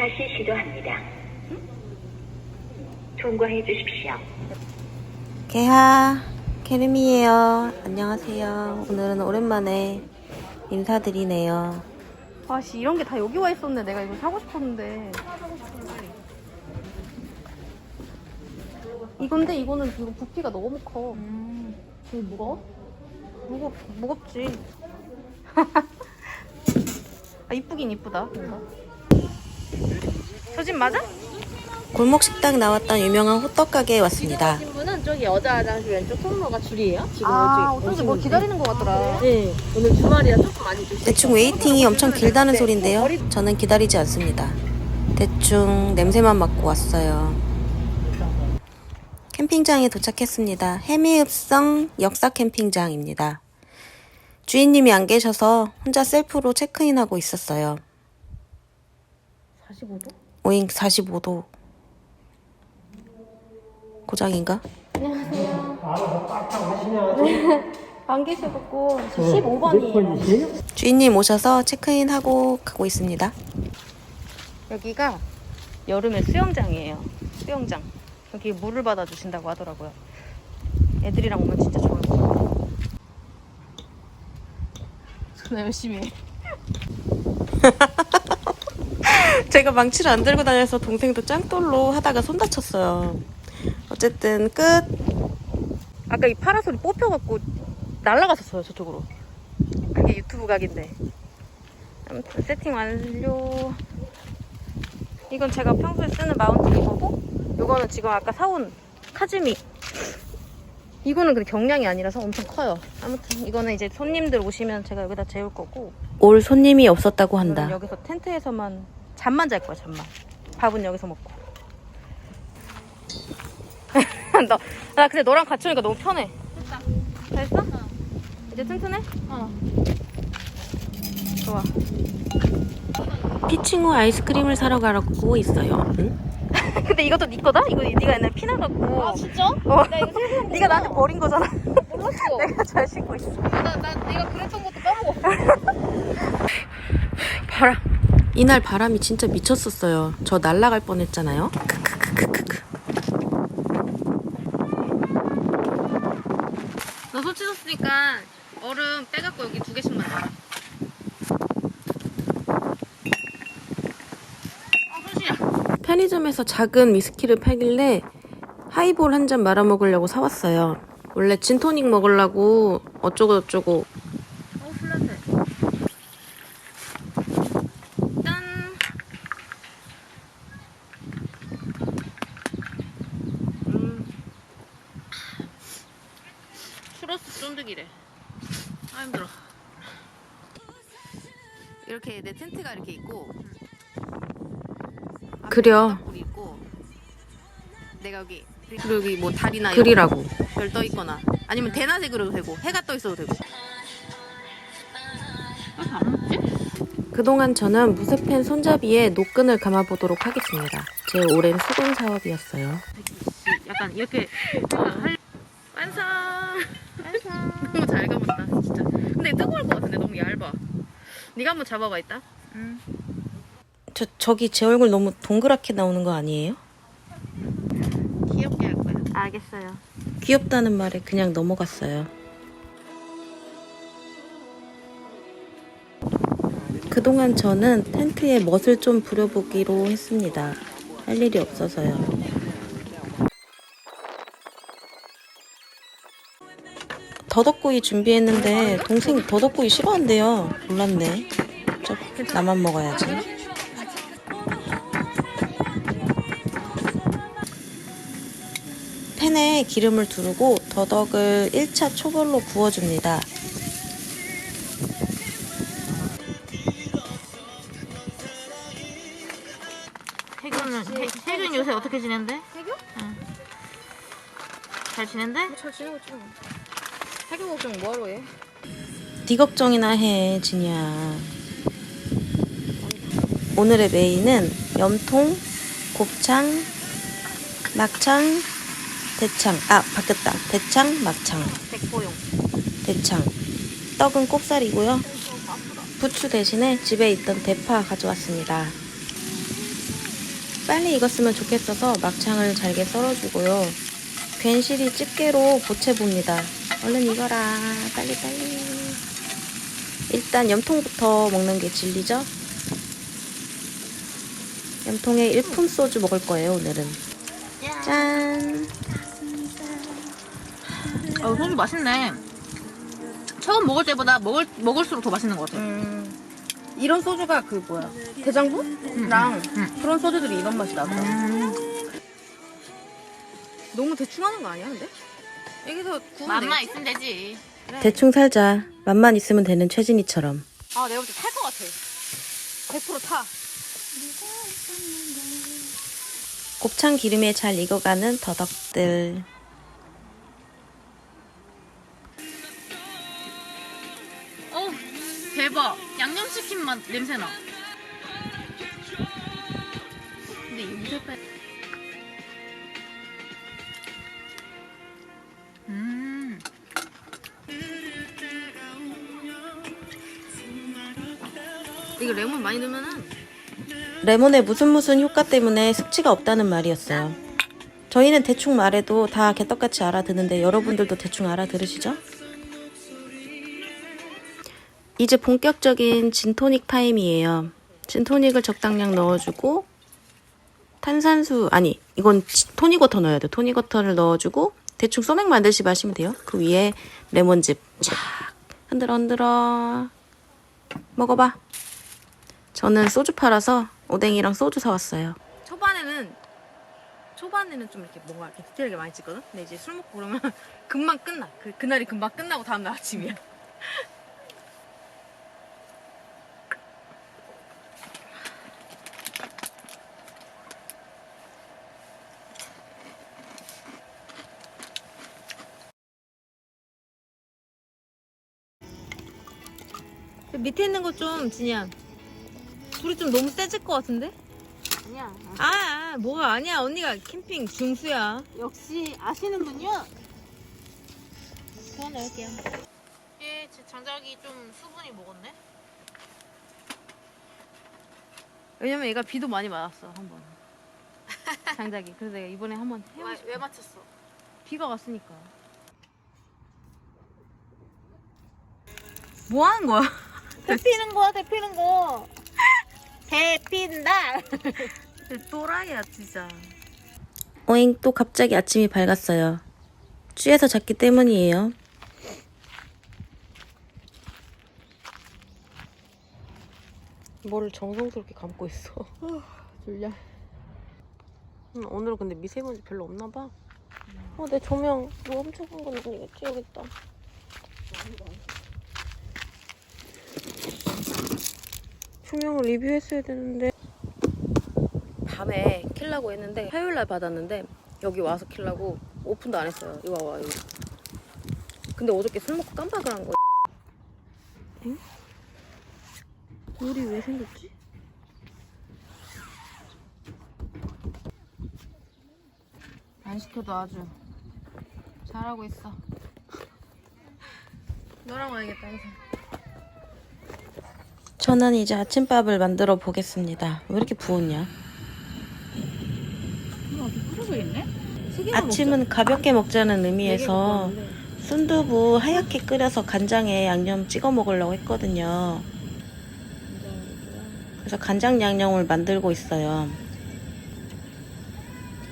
다시 시도합니다. 통과해 주십시오. 개하 케르미예요. 안녕하세요. 오늘은 오랜만에 인사드리네요. 아씨 이런 게 다 여기 와 있었네. 내가 이거 사고 싶었는데. 이건데 이거는 이거 부피가 너무 커. 되게 무거워? 무겁 무겁지. 아 이쁘긴 이쁘다. 뭔가. 저 집 맞아? 골목 식당 나왔던 유명한 호떡 가게에 왔습니다. 분은 저기 여자 화장실 왼쪽 통로가 줄이에요. 지금 아 오직 어쩐지 뭐 기다리는 것 같더라. 네, 오늘 주말이라 조금 많이 주시. 대충 웨이팅이 엄청 길다는 소린데요. 저는 기다리지 않습니다. 대충 냄새만 맡고 왔어요. 캠핑장에 도착했습니다. 해미읍성 역사 캠핑장입니다. 주인님이 안 계셔서 혼자 셀프로 체크인하고 있었어요. 45도? 오잉 45도. 고장인가? 안 계셔갖고 15번이에요. 주인님 오셔서 체크인하고 가고 있습니다. 여기가 여름에 수영장이에요. 수영장. 여기 물을 받아주신다고 하더라고요. 애들이랑 오면 진짜 좋을 것 같아요. 존나 열심히 해. 제가 망치를 안 들고 다녀서 동생도 짱돌로 하다가 손 다쳤어요. 어쨌든 끝. 아까 이 파라솔이 뽑혀갖고 날아갔었어요, 저쪽으로. 그게 유튜브 각인데. 아무튼 세팅 완료. 이건 제가 평소에 쓰는 마운트 이거고, 이거는 지금 아까 사온 카즈미. 이거는 근데 경량이 아니라서 엄청 커요. 아무튼 이거는 이제 손님들 오시면 제가 여기다 재울 거고, 올 손님이 없었다고 한다. 여기서 텐트에서만 잠만 잘 거야, 잠만. 밥은 여기서 먹고. 나, 나 근데 너랑 같이 오니까 너무 편해. 됐다. 됐어? 이제 튼튼해? 어. 좋아. 피칭후 아이스크림을 사러 가고 있어요. 응? 근데 이것도 네 거다? 이거 네가 옛날에 피나 갖고. 아 진짜? 어. 나 이거 세상 네가 나한테 버린 거잖아. 몰랐어. 내가 잘 신고 있어. 나, 나 내가 그랬던 것도 까먹었어. 바람. 이날 바람이 진짜 미쳤었어요. 저 날아갈 뻔했잖아요. 크크크크크크. 너손 씻었으니까 얼음 빼갖고 여기 두 개씩만 넣어. 아, 손실이야. 편의점에서 작은 위스키를 팔길래 하이볼 한 잔 말아 먹으려고 사왔어요. 원래 진토닉 먹으려고 어쩌고저쩌고 어, 플라트. 짠. 음. 추러스 쫀득이래. 아 힘들어. 이렇게 내 텐트가 이렇게 있고. 그려. 있고. 내가 여기 그리고 여기 뭐 달이나 그리라고. 별 떠 있거나 아니면 대낮에 그려도 되고 해가 떠 있어도 되고. 그동안 저는 무쇠펜 손잡이에 노끈을 감아보도록 하겠습니다. 제 오랜 수건 사업이었어요. 약간 이렇게 할 완성 잘 감았다 진짜 근데 뜨거울 것 같은데 너무 얇아 네가 한번 잡아봐 이따 저, 저기 제 얼굴 너무 동그랗게 나오는 거 아니에요? 귀엽게 할 거야 알겠어요 귀엽다는 말에 그냥 넘어갔어요. 그동안 저는 텐트에 멋을 좀 부려보기로 했습니다. 할 일이 없어서요. 더덕구이 준비했는데 동생이 더덕구이 싫어한대요. 몰랐네. 저 나만 먹어야지. 팬에 기름을 두르고 더덕을 1차 초벌로 구워줍니다. 태균은 태, 태균 요새 어떻게 지낸대? 태교? 잘 지낸대? 잘 지내고 있지 뭐. 태교 걱정 뭐하러 해? 네 걱정이나 해, 진이야. 오늘의 메인은 염통, 곱창, 막창, 대창. 아, 바뀌었다. 대창, 막창. 백보용 대창. 떡은 꼽살이고요. 부추 대신에 집에 있던 대파 가져왔습니다. 빨리 익었으면 좋겠어서 막창을 잘게 썰어주고요. 괜시리 집게로 보채봅니다. 얼른 익어라. 빨리 빨리. 일단 염통부터 먹는 게 진리죠? 염통에 일품 소주 먹을 거예요, 오늘은. 짠! 어, 소주 맛있네. 처음 먹을 때보다 먹을, 먹을수록 더 맛있는 것 같아. 음, 이런 소주가 그 뭐야 대장부랑 음. 그런 소주들이 이런 맛이 나더라 고. 음. 너무 대충 하는 거 아니야, 근데? 여기서 구우면 맘만 되겠지? 있으면 되지. 대충 살자. 맛만 있으면 되는 최진이처럼. 아, 내가 볼때 탈 것 같아. 100% 타. 곱창 기름에 잘 익어가는 더덕들. 어, 대박. 양념치킨 맛 냄새 나. 근데 이거 빼. 음. 이거 레몬 많이 넣으면은 레몬의 무슨 무슨 효과 때문에 숙취가 없다는 말이었어요. 저희는 대충 말해도 다 개떡같이 알아듣는데 여러분들도 대충 알아들으시죠? 이제 본격적인 진토닉 타임이에요. 진토닉을 적당량 넣어주고 탄산수 아니 이건 지- 토닉워터 넣어야 돼. 토닉워터를 넣어주고 대충 소맥 만들시 마시면 돼요. 그 위에 레몬즙 촥 흔들어 흔들어 먹어봐. 저는 소주 팔아서 오뎅이랑 소주 사왔어요. 초반에는 초반에는 좀 이렇게 뭔가 이렇게 디테일하게 많이 찍거든. 근데 이제 술 먹고 그러면 금방 끝나. 그 그날이 금방 끝나고 다음 날 아침이야. 그 밑에 있는 거 좀 진이야. 불이 좀 너무 세질 것 같은데? 아니야. 아, 아 뭐가 아니야. 언니가 캠핑 중수야. 역시 아시는군요. 그만 넣을게요. 예, 제 장작이 좀 수분이 먹었네. 왜냐면 얘가 비도 많이 맞았어 한 번. 장작이. 그래서 내가 이번에 한번 왜, 해보고 싶어. 왜 맞췄어? 비가 왔으니까. 뭐 하는 거야? 대피는 거야, 대피는 거. 대핀다. 또라이야 진짜. 오잉 또 갑자기 아침이 밝았어요. 취해서 잤기 때문이에요. 뭐를 정성스럽게 감고 있어. 졸려. 음, 오늘은 근데 미세먼지 별로 없나 봐. 어, 내 조명 뭐 엄청 한건 아니겠지? 여기 있다. 조명을 리뷰했어야 되는데. 밤에 킬라고 했는데 화요일 날 받았는데 여기 와서 킬라고 오픈도 안 했어요. 이거 와 여기. 근데 어저께 술 먹고 깜빡을 한 거야. 엥? 물이 왜 생겼지? 안 시켜도 아주 잘하고 있어. 너랑 와야겠다 항상. 저는 이제 아침밥을 만들어 보겠습니다. 왜 이렇게 부었냐? 아침은 가볍게 먹자는 의미에서 순두부 하얗게 끓여서 간장에 양념 찍어 먹으려고 했거든요. 그래서 간장 양념을 만들고 있어요.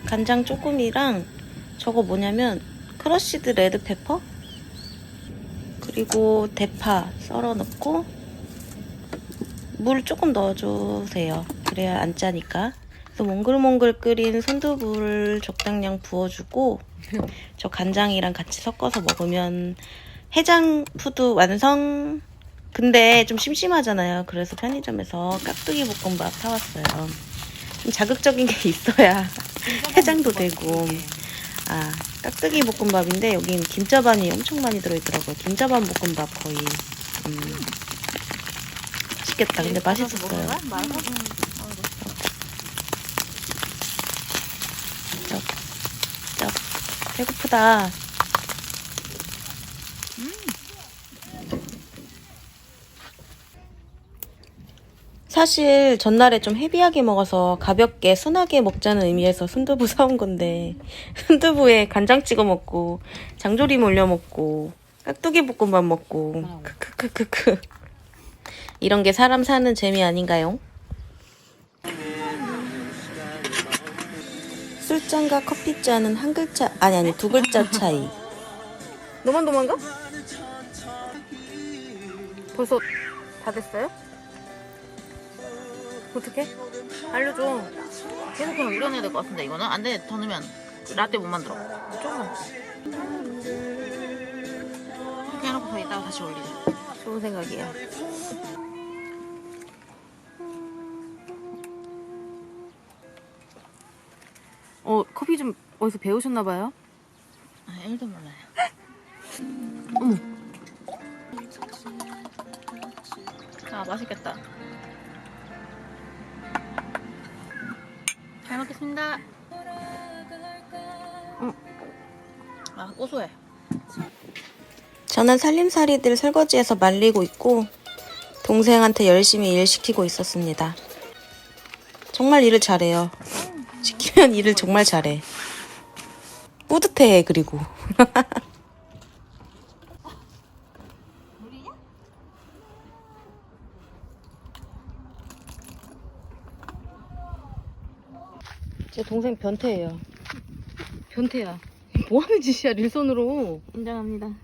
간장 조금이랑 저거 뭐냐면 크러쉬드 레드페퍼 그리고 대파 썰어 넣고 물 조금 넣어주세요. 그래야 안 짜니까. 그래서 몽글몽글 끓인 손두부를 적당량 부어주고 저 간장이랑 같이 섞어서 먹으면 해장 푸드 완성. 근데 좀 심심하잖아요. 그래서 편의점에서 깍두기 볶음밥 사왔어요. 좀 자극적인 게 있어야 해장도 되고. 아, 깍두기 볶음밥인데 여긴 김자반이 엄청 많이 들어있더라고요. 김자반 볶음밥 거의. 음. 맛있겠다. 근데 맛있었어요. 쩝. 배고프다. 사실 전날에 좀 헤비하게 먹어서 가볍게 순하게 먹자는 의미에서 순두부 사온 건데 순두부에 간장 찍어 먹고 장조림 올려 먹고 깍두기 볶음밥 먹고 크크크크크 이런 게 사람 사는 재미 아닌가요? 술잔과 커피잔은 한 글자 아니 아니 두 글자 차이 너만 도망가? 벌써 다 됐어요? 어떻게? 알려줘. 계속 그냥 우려내야 될 것 같은데 이거는 안 돼. 더 넣으면 라떼 못 만들어. 조금만. 이렇게 해놓고서 이따가 다시 올리자. 좋은 생각이야 어 커피 좀 어디서 배우셨나 봐요? 아, 1도 몰라요. 어머. 아 맛있겠다. 잘 먹겠습니다. 음. 아 고소해. 저는 살림살이들 설거지해서 말리고 있고 동생한테 열심히 일 시키고 있었습니다. 정말 일을 잘해요. 시키면 일을 정말 잘해. 뿌듯해 그리고. 제 동생 변태예요. 변태야. 뭐 하는 짓이야 릴손으로. 인정합니다.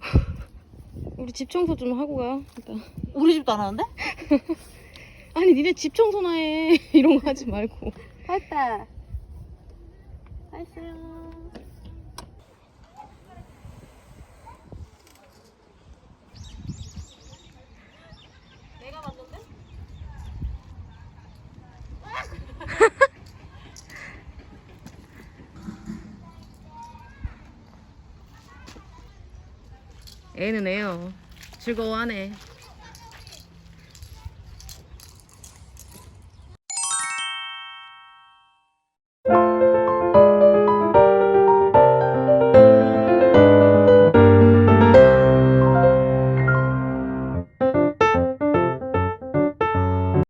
우리 집 청소 좀 하고 가. 일단. 우리 집도 안 하는데? 아니 니네 집 청소나 해. 이런 거 하지 말고. 했다. 했어요. 애는 애요. 즐거워하네.